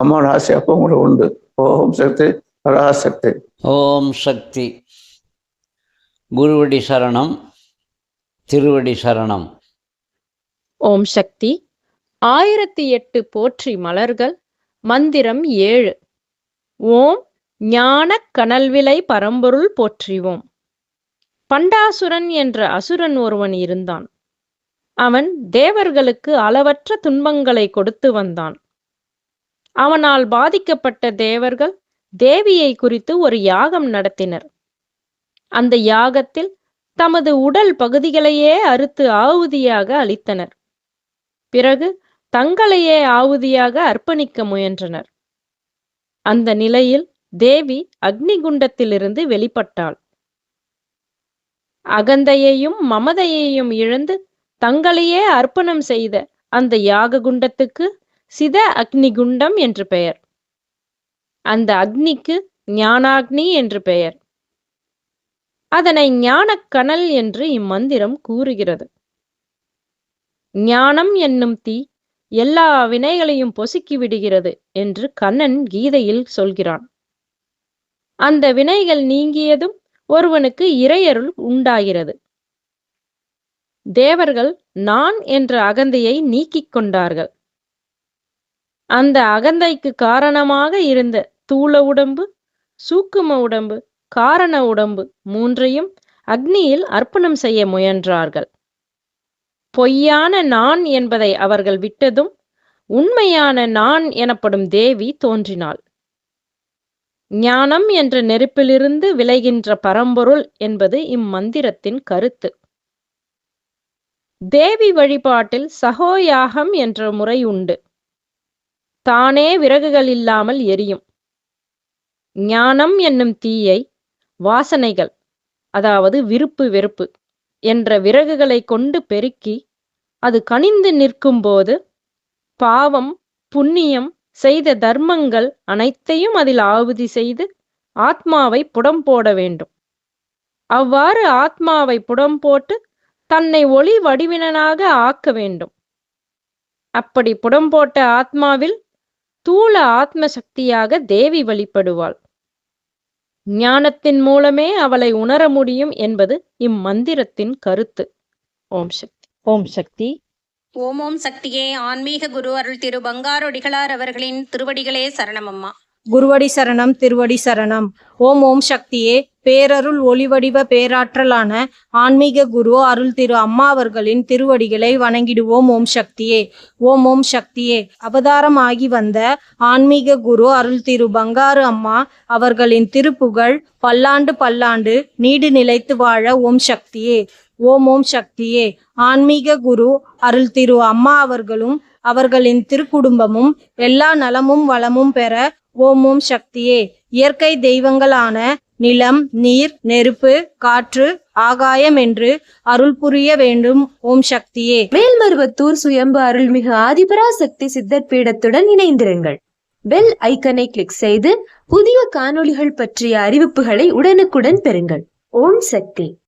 அம்மாவோட ஆசை அப்போ உங்களுக்கு உண்டு. ஓம் சக்தி பராசக்தி. ஓம் சக்தி. குருவடி சரணம் திருவடி சரணம். ஓம் சக்தி. ஆயிரத்தி எட்டு போற்றி மலர்கள் மந்திரம் ஏழு. ஓம் ஞான கனல்விலை பரம்பொருள் போற்றிவோம். பண்டாசுரன் என்ற அசுரன் ஒருவன் இருந்தான். அவன் தேவர்களுக்கு அளவற்ற துன்பங்களை கொடுத்து வந்தான். அவனால் பாதிக்கப்பட்ட தேவர்கள் தேவியை குறித்து ஒரு யாகம் நடத்தினர். அந்த யாகத்தில் தமது உடல் பகுதிகளையே அறுத்து ஆவுதியாக அளித்தனர். பிறகு தங்களையே ஆவுதியாக அர்ப்பணிக்க முயன்றனர். அந்த நிலையில் தேவி அக்னிகுண்டத்திலிருந்து வெளிப்பட்டாள். அகந்தையையும் மமதையையும் இழந்து தங்களையே அர்ப்பணம் செய்த அந்த யாக குண்டத்துக்கு சித அக்னிகுண்டம் என்று பெயர். அந்த அக்னிக்கு ஞானாக்னி என்று பெயர். அதனை ஞானக் கணல் என்று இம்மந்திரம் கூறுகிறது. ஞானம் என்னும் தீ எல்லா வினைகளையும் பொசுக்கி விடுகிறது என்று கண்ணன் கீதையில் சொல்கிறான். அந்த வினைகள் நீங்கியதும் ஒருவனுக்கு இறையருள் உண்டாகிறது. தேவர்கள் நான் என்ற அகந்தையை நீக்கிக் கொண்டார்கள். அந்த அகந்தைக்கு காரணமாக இருந்த தூள உடம்பு சூக்கும உடம்பு காரண உடம்பு மூன்றையும் அக்னியில் அர்ப்பணம் செய்ய முயன்றார்கள். பொய்யான நான் என்பதை அவர்கள் விட்டதும் உண்மையான நான் எனப்படும் தேவி தோன்றினாள். ஞானம் என்ற நெருப்பிலிருந்து விளைகின்ற பரம்பொருள் என்பது இம்மந்திரத்தின் கருத்து. தேவி வழிபாட்டில் சகோயாகம் என்ற முறை உண்டு. தானே விறகுகள் இல்லாமல் எரியும். ஞானம் என்னும் தீயை வாசனைகள் அதாவது விருப்பு வெறுப்பு என்ற விறகுகளை கொண்டு பெருக்கி அது கனிந்து நிற்கும்போது பாவம் புண்ணியம் செய்த தர்மங்கள் அனைத்தையும் அதில் ஆவுதி செய்து ஆத்மாவை புடம் போட வேண்டும். அவ்வாறு ஆத்மாவை புடம் போட்டு தன்னை ஒளி வடிவினனாக ஆக்க வேண்டும். அப்படி புடம் போட்ட ஆத்மாவில் தூள ஆத்ம சக்தியாக தேவி வழிபடுவாள். ஞானத்தின் மூலமே அவளை உணர முடியும் என்பது இம்மந்திரத்தின் கருத்து. ஓம் சக்தி. ஓம் சக்தி. ஓம் ஓம் சக்தியே ஆன்மீக குரு அருள் திரு பங்காரொடிகளார் அவர்களின் திருவடிகளே சரணமம்மா குருவடி சரணம் திருவடி சரணம். ஓம் ஓம் சக்தியே பேரருள் ஒளிவடிவ பேராற்றலான ஆன்மீக குரு அருள் திரு அம்மா அவர்களின் திருவடிகளை வணங்கிடுவோம் ஓம் சக்தியே. ஓம் ஓம் சக்தியே. அவதாரமாகி வந்த ஆன்மீக குரு அருள் திரு பங்காரு அம்மா அவர்களின் திருப்புகழ் பல்லாண்டு பல்லாண்டு நீடு நிலைத்து வாழ ஓம் சக்தியே. ஓம் ஓம் சக்தியே. ஆன்மீக குரு அருள் திரு அம்மா அவர்களும் அவர்களின் திருக்குடும்பமும் எல்லா நலமும் வளமும் பெற ஓம் ஓம் சக்தியே. இயற்கை தெய்வங்களான நிலம் நீர் நெருப்பு காற்று ஆகாயம் என்று அருள் புரிய வேண்டும் ஓம் சக்தியே. மேல்மருவத்தூர் சுயம்பு அருள்மிகு ஆதிபராசக்தி சித்தர் பீடத்துடன் இணைந்திருங்கள். பெல் ஐக்கனை கிளிக் செய்து புதிய காணொளிகள் பற்றிய அறிவிப்புகளை உடனுக்குடன் பெறுங்கள். ஓம் சக்தி.